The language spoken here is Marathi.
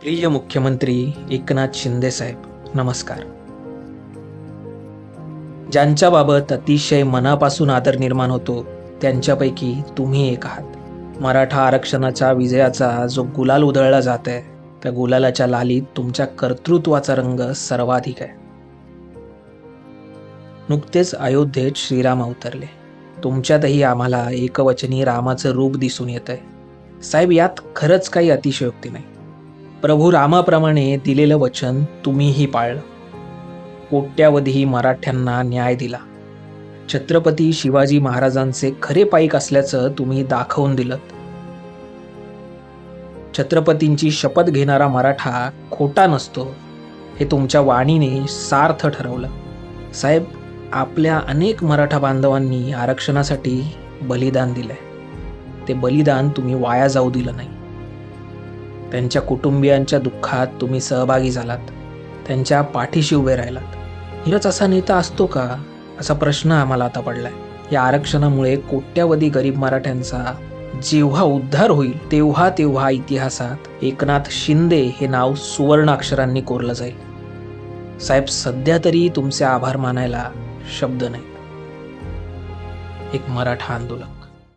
प्रिय मुख्यमंत्री एकनाथ शिंदे साहेब नमस्कार. ज्यांच्याबाबत अतिशय मनापासून आदर निर्माण होतो त्यांच्यापैकी तुम्ही एक आहात. मराठा आरक्षणाच्या विजयाचा जो गुलाल उधळला जात आहे त्या गुलालाच्या लालीत तुमच्या कर्तृत्वाचा रंग सर्वाधिक आहे. नुकतेच अयोध्येत श्रीराम अवतरले. तुमच्यातही आम्हाला एकवचनी रामाचं रूप दिसून येत आहे साहेब यात खरंच काही अतिशयोक्ती नाही. प्रभू रामाप्रमाणे दिलेलं वचन तुम्हीही पाळलं. कोट्यावधी मराठ्यांना न्याय दिला. छत्रपती शिवाजी महाराजांचे खरे पाईक असल्याचं तुम्ही दाखवून दिलं. छत्रपतींची शपथ घेणारा मराठा खोटा नसतो हे तुमच्या वाणीने सार्थ ठरवलं. साहेब आपल्या अनेक मराठा बांधवांनी आरक्षणासाठी बलिदान दिलंय. ते बलिदान तुम्ही वाया जाऊ दिलं नाही. त्यांच्या कुटुंबियांच्या दुःखात तुम्ही सहभागी झालात. त्यांच्या पाठीशी उभे राहिलात. हिरच असा नेता असतो का? असा प्रश्न आम्हाला आता पडलाय. या आरक्षणामुळे कोट्यावधी गरीब मराठ्यांचा जेव्हा उद्धार होईल तेव्हा तेव्हा इतिहासात एकनाथ शिंदे हे नाव सुवर्ण अक्षरांनी कोरलं जाईल. साहेब सध्या तरी तुमचे आभार मानायला शब्द नाही एक मराठा आंदोलक.